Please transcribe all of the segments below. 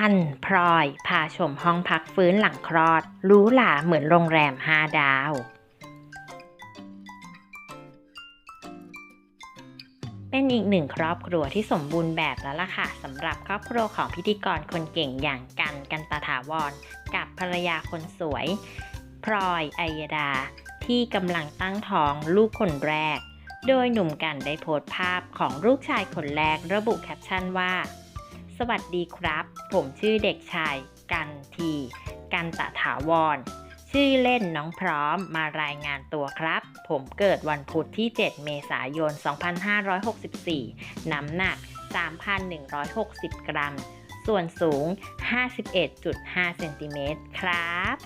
กัน พลอย พาชมห้องพักฟื้นหลังคลอดหรู้หลาเหมือนโรงแรม5ดาว เป็นอีกหนึ่งครอบครัวที่สมบูรณ์แบบแล้วล่ะค่ะสำหรับครอบครัวของพิธีกรคนเก่งอย่างกันกันตาถาวร กับภรรยาคนสวย พลอยอัยดา ที่กำลังตั้งท้องลูกคนแรก โดยหนุ่มกันได้โพสต์ภาพของลูกชายคนแรกระบุแคปชั่นว่า สวัสดีครับ ผมชื่อเด็กชาย กันที กันตะถาวร ชื่อเล่นน้องพร้อมมารายงานตัวครับ ผมเกิดวันพุธที่ 7 เมษายน 2564 น้ำหนัก 3,160 กรัม ส่วนสูง 51.5 เซนติเมตรครับ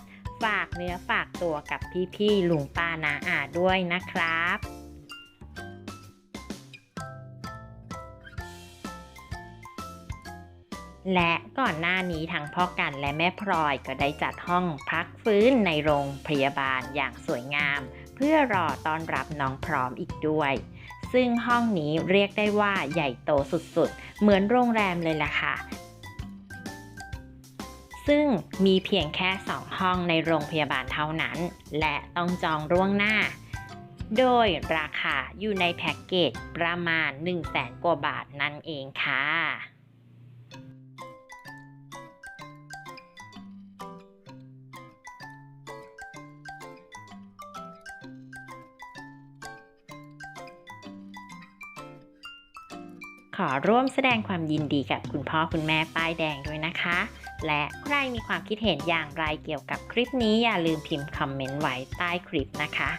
ฝากเนื้อฝากตัวกับพี่ๆลุงป้านาอาด้วยนะครับ และก่อนหน้านี้ทั้งพ่อกันและแม่พลอยก็ได้จัดห้องพักฟื้นในโรงพยาบาลอย่างสวยงาม เพื่อรอต้อนรับน้องพร้อมอีกด้วย ซึ่งห้องนี้เรียกได้ว่าใหญ่โตสุดๆ เหมือนโรงแรมเลยล่ะค่ะ ซึ่งมีเพียงแค่2ห้องในโรงพยาบาลเท่านั้น และต้องจองล่วงหน้า โดยราคาอยู่ในแพ็กเกจประมาณ 1 0 0 0 0แสนกว่าบาทนั่นเองค่ะ ขอร่วมแสดงความยินดีกับคุณพ่อคุณแม่ป้ายแดงด้วยนะคะ และใครมีความคิดเห็นอย่างไรเกี่ยวกับคลิปนี้อย่าลืมพิมพ์คอมเมนต์ไว้ใต้คลิปนะคะ